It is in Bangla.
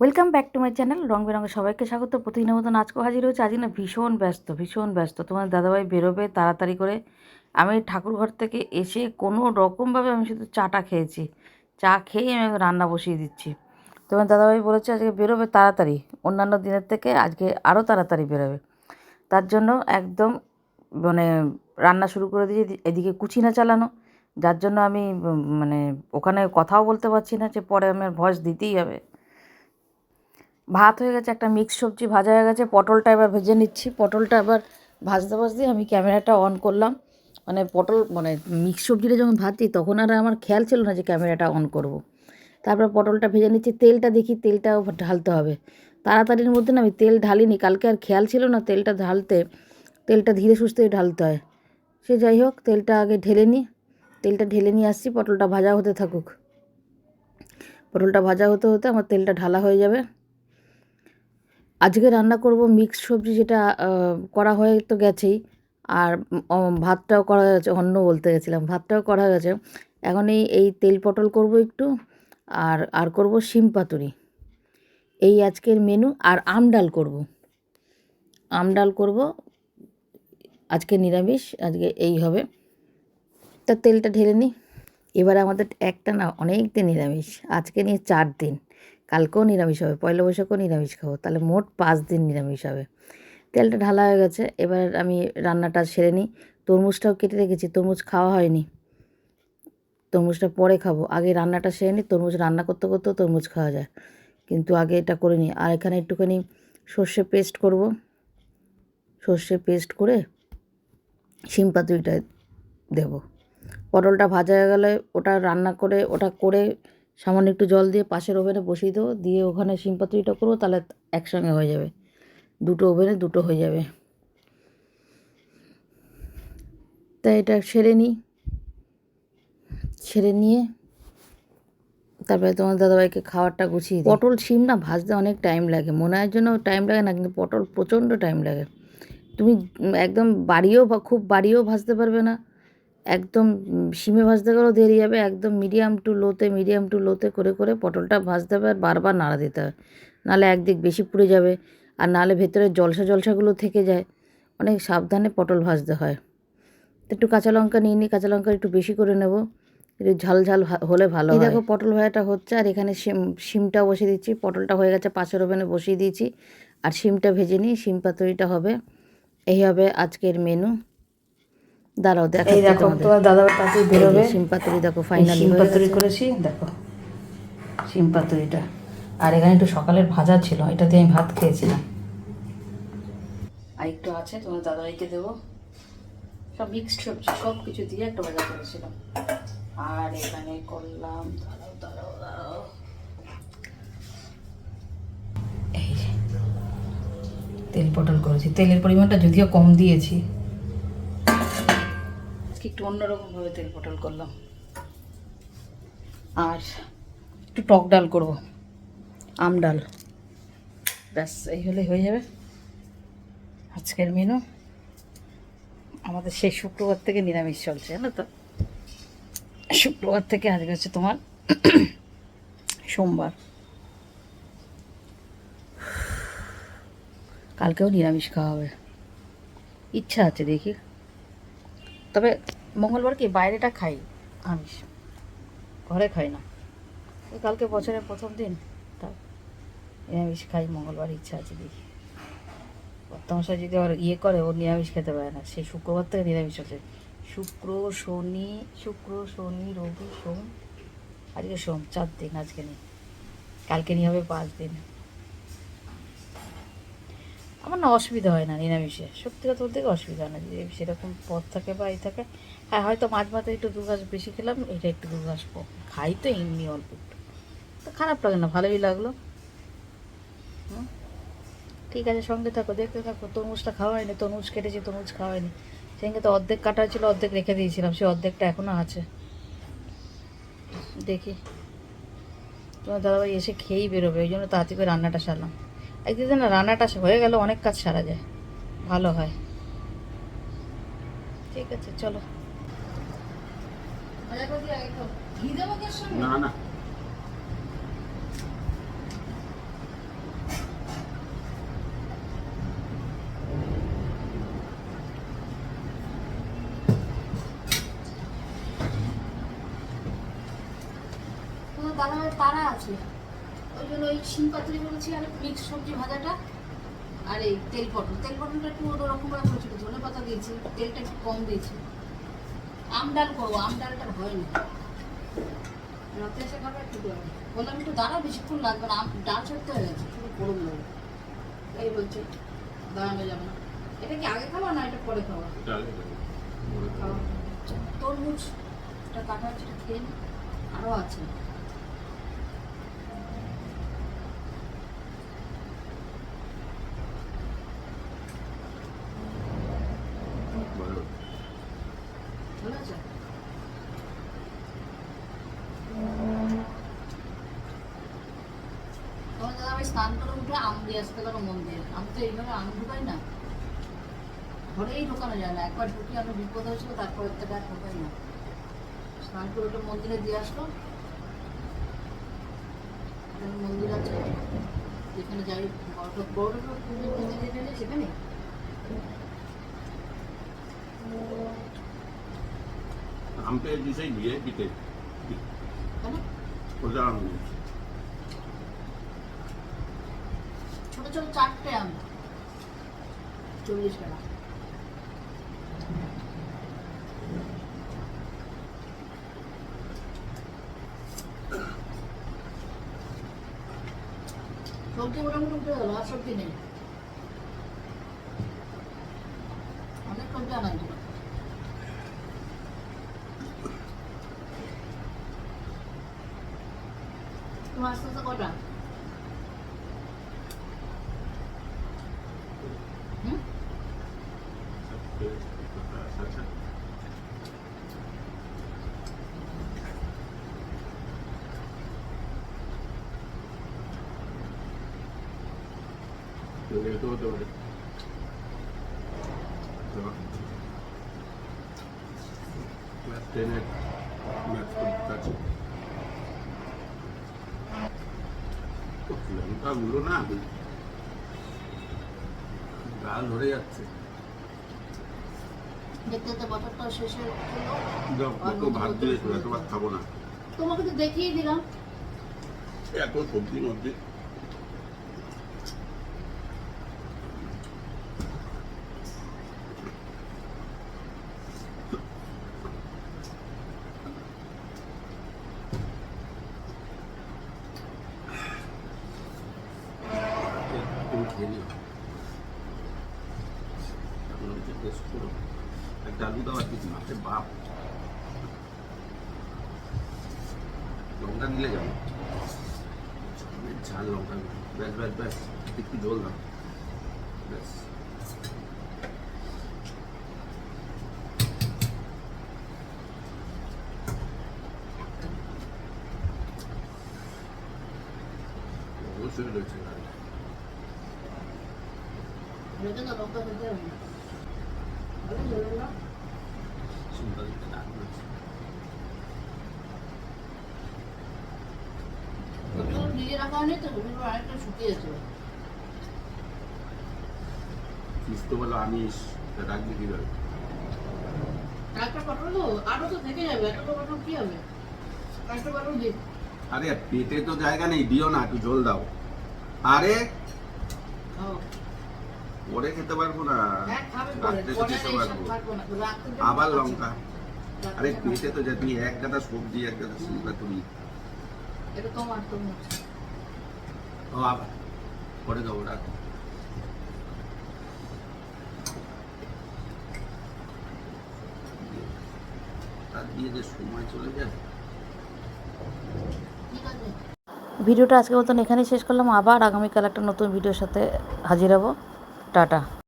Welcome back to my channel রং বেরঙের সবাইকে স্বাগত। প্রতিদিনের মতন আজকে হাজির হয়েছে। আজকে না ভীষণ ব্যস্ত ভীষণ ব্যস্ত। তোমার দাদাভাই বেরোবে তাড়াতাড়ি করে। আমি ঠাকুর ঘর থেকে এসে কোনো রকমভাবে আমি শুধু চাটা খেয়েছি। চা খেয়েই আমি রান্না বসিয়ে দিচ্ছি। তোমার দাদাভাই বলেছে আজকে বেরোবে তাড়াতাড়ি। অন্যান্য দিনের থেকে আজকে আরও তাড়াতাড়ি বেরোবে। তার জন্য একদম মানে রান্না শুরু করে দিয়েছি। এদিকে কুচি না চালানো। যার জন্য আমি মানে ওখানে কথাও বলতে পারছি না যে পরে আমার ভয়েস দিতেই হবে। ভাত হয়ে গেছে, একটা মিক্স সবজি ভাজা হয়ে গেছে, পটলটা এবার ভেজে নিচ্ছি। পটলটা এবার ভাজতে ভাজতে আমি ক্যামেরাটা অন করলাম। মানে পটল মানে মিক্স সবজিটা যখন ভাজছি, তখন আর আমার খেয়াল ছিল না যে ক্যামেরাটা অন করব। তারপর পটলটা ভেজে নিচ্ছি, তেলটা দেখি তেলটাও ঢালতে হবে। তাড়াতাড়ির মধ্যে না আমি তেল ঢালিনি, কালকে আর খেয়াল ছিল না তেলটা ঢালতে, তেলটা ধীরে সুস্থে ঢালতে হয়। সে যাই হোক, তেলটা আগে ঢেলে নিই তেলটা ঢেলে নিয়ে আসছি, পটলটা ভাজা হতে থাকুক। পটলটা ভাজা হতে হতে আমার তেলটা ঢালা হয়ে যাবে। আজকে রান্না করব মিক্স সবজি যেটা করা হয়ে তো গেছেই। আর ভাতটাও করা গেছে অন্য বলতে গেছিলাম, ভাতটাও করা গেছে। এখন এই এই তেল পটল করব একটু, আর আর করব শিম পাতুরি। এই আজকের মেনু আর আম ডাল করব। আম ডাল করব, আজকে নিরামিষ, আজকে এই হবে। তা তেলটা ঢেলে নিই এবার আমাদের একটা না অনেক দিন নিরামিষ, আজকে নিয়ে চার দিন। কালকেও নিরামিষ হবে, পয়লা বৈশাখও নিরামিষ খাব, তাহলে মোট পাঁচ দিন নিরামিষ হবে। তেলটা ঢালা হয়ে গেছে, এবার আমি রান্নাটা সেরে নিই। তরমুজটাও কেটে রেখেছি, তরমুজ খাওয়া হয়নি। তরমুজটা পরে খাব, আগে রান্নাটা সেরে নিই, তরমুজ রান্না করতে করতেও তরমুজ খাওয়া যায়। কিন্তু আগে এটা করে নিই, আর এখানে একটুখানি সর্ষে পেস্ট করব। সর্ষে পেস্ট করে শিম পাতুরিটা দেবো। পটলটা ভাজা হয়ে গেলে ওটা রান্না করে, ওটা করে সামান্য একটু জল দিয়ে পাশের ওভেনে বসিয়ে দেবো। দিয়ে ওখানে শিম পাতুরিটা করব, তাহলে একসঙ্গে হয়ে যাবে। দুটো ওভেনে দুটো হয়ে যাবে। তাই এটা সেরে নিই। সেরে নিয়ে তারপরে তোমার দাদাভাইকে খাবারটা গুছিয়ে। পটল শিম না ভাজতে অনেক টাইম লাগে। মনে হয় জন্য টাইম লাগে না, কিন্তু পটল প্রচণ্ড টাইম লাগে। তুমি একদম বাড়িও বা- খুব বাড়িও ভাজতে পারবে না। একদম সিমে ভাজতে গেলেও দেরি হবে। একদম মিডিয়াম টু লোতে মিডিয়াম টু লোতে করে করে পটলটা ভাজতে হবে আর বারবার নাড়া দিতে হবে। নাহলে একদিক বেশি পুড়ে যাবে আর নাহলে ভেতরে জলসা জলসাগুলো থেকে যায়। অনেক সাবধানে পটল ভাজতে হয়। একটু কাঁচা লঙ্কা নিয়ে নিই কাঁচা লঙ্কা একটু বেশি করে নেব। একটু ঝাল ঝাল হলে ভালো হয়। দেখো পটল ভাজাটা হচ্ছে আর এখানে সিম শিমটা বসিয়ে দিচ্ছি। পটলটা হয়ে গেছে পাশের ওভেনে বসিয়ে দিয়েছি। আর সিমটা ভেজে নিই সিম পাতুরিটা হবে। এই হবে আজকের মেনু দাঁড়াও দেখো এই দেখো তোমার দাদা তাড়াতাড়ি বেরোবে। শিম পাতুরি দেখো ফাইনালি শিম পাতুরি করেছি দেখো। শিম পাতুরিটা আর এখানে একটু সকালের ভাজা ছিল এটা দিয়ে আমি ভাত খেয়েছিলাম। আর একটু আছে তোমার দাদাভাইকে দেবো। সব মিক্সড সবজি সব কিছু দিয়ে একটা ভাজা করেছিলাম। আর এখানে করলাম দাঁড়াও দাঁড়াও দাঁড়াও। এই তেল পটল করেছি। তেলের পরিমাণটা যদিও কম দিয়েছি আজকে একটু অন্যরকমভাবে তেল পটল করলাম। আর একটু টক ডাল করব, আম ডাল। ব্যাস, এই হলে হয়ে যাবে। আজকের মেনু আমাদের সেই শুক্রবার থেকে নিরামিষ চলছে, জানো তো? শুক্রবার থেকে আজকে হচ্ছে তোমার সোমবার। কালকেও নিরামিষ খাওয়া হবে। ইচ্ছা আছে দেখি। তবে মঙ্গলবার কি বাইরেটা খাই? আমিষ। ঘরে খাই না। কালকে বছরের প্রথম দিন, তা নিরামিষ খাই, মঙ্গলবার ইচ্ছা আছে দেখি। বর্তমাশয় যদি আবার ইয়ে করে, ও নিরামিষ খেতে পারে না। সেই শুক্রবার থেকে নিরামিষ আছে। শুক্র, শনি শুক্র, শনি, রবি, সোম। আজকে সোম, চার দিন আজকে নেই। কালকে নিয়ে হবে পাঁচ দিন। আমার না অসুবিধা হয় না, নিরামিষে। সত্যি কথা বলতে অসুবিধা হয় না যদি সেরকম পথ থাকে বা এই থাকে হ্যাঁ হয়তো মাছ ভাতে একটু দু ঘাস বেশি খেলাম, এটা একটু দু কম। খাই তো এমনি অল্প একটু। তো খারাপ লাগে না, ভালোই লাগল। ঠিক আছে, সঙ্গে থাকো, দেখতে থাকো। তরমুজটা খাওয়া হয়নি, তরমুজ কেটেছি, তরমুজ খাওয়া হয়নি। সেদিনকে তো অর্ধেক কাটা ছিল অর্ধেক রেখে দিয়েছিলাম, সে অর্ধেকটা এখনও আছে। দেখি। তোমার দাদাভাই এসে খেয়েই বেরোবে, ওই জন্য তাড়াতাড়ি করে রান্নাটা সারলাম। একদিন রান্নাটা হয়ে গেল অনেক কাজ সারা যায়। ভালো হয়। ঠিক আছে চলো। না না। তারা আছে? ওই জন্য ওই শিম পাতুরি বলেছি আর মিক্স সবজি ভাজাটা আর এই তেল পটল। তেল পটলটা একটু ওরকম করে করেছিল ধনে পাতা দিয়েছি তেলটা একটু কম দিয়েছি। আম ডাল করব আম ডালটা হয়নি। রাতে এসে খাবে একটু বললাম একটু দাঁড়া বেশিক্ষণ লাগবে না আম ডাল ছড়তে হয়ে গেছে। শুধু গরম লাগবে এই বলছে দাঁড়ানো যাবে না। এটা কি আগে খাওয়া না এটা পরে খাওয়া? খাওয়া। তরমুজটা কাটা হচ্ছে এটা খেয়ে নি। আরও আছে ভালো আছে দাদা আমি স্নান করে উঠে আম দিয়ে আসতে পারো মন দিয়ে আমি তো এইভাবে আম ঢুকাই না। ঘরেই ঢোকানো যায় না। একবার ঢুকিয়ে আমার বিপদ হয়েছিল তারপর আর ঢোকাই না। স্নান করে উঠে মন্দিরে দিয়ে আসলো। মন্দির আছে। যেখানে যাই বড় মন্দির সেখানে আম কেন ওটা আম দিয়েছে। ছোট ছোট চারটে আম চল্লিশ টাকা। সবজি মোটামুটি উঠে গেল, আর সবজি নেই। অনেক সবজি আনা তোমার আস্তে আস্তে কটা? তো হতে পারে ক্লাস টেনের ম্যাথ আছে লঙ্কাগুলো না গাল ধরে যাচ্ছে এত তোমাকে তো দেখিয়ে দিলাম। এত সবজির মধ্যে তুমি খেয়ে নিও এখন হচ্ছে টেস্ট করো একটা আলু দাও আর কিছু সে বাপ। লঙ্কা দিলে যাব। ঝাল লঙ্কা। ব্যাস ব্যাস ব্যাস, একটু ঝোল দাও। ব্যাস। অবশ্যই রয়েছে। গাড়ি রেখে দাও লঙ্কা না ভালো ঝোল না সুন্দর একটা দারুণ ওগুলো রাখা হয়নি তো তো বলো আমিষ রাখবি একটা তো পটল কি হবে একটা পটল দিই আরে, পেটে তো জায়গা নেই, দিও না, একটু ঝোল দাও। আরে পরে খেতে পারব না? হ্যাঁ রাত্রে তো খেতে পারব। আবার। লঙ্কা। আরে পেটে তো যা তুমি এক গাদা সবজি এক গাদা শিল্পা তুমি। এটা তোমার তোমার ও আবার। পরে দেবো রাখো। তার দিয়ে যে সময় চলে যায়। ভিডিওটা আজকের মতন এখানেই শেষ করলাম। আবার আগামীকাল একটা নতুন ভিডিওর সাথে হাজির হব। টাটা।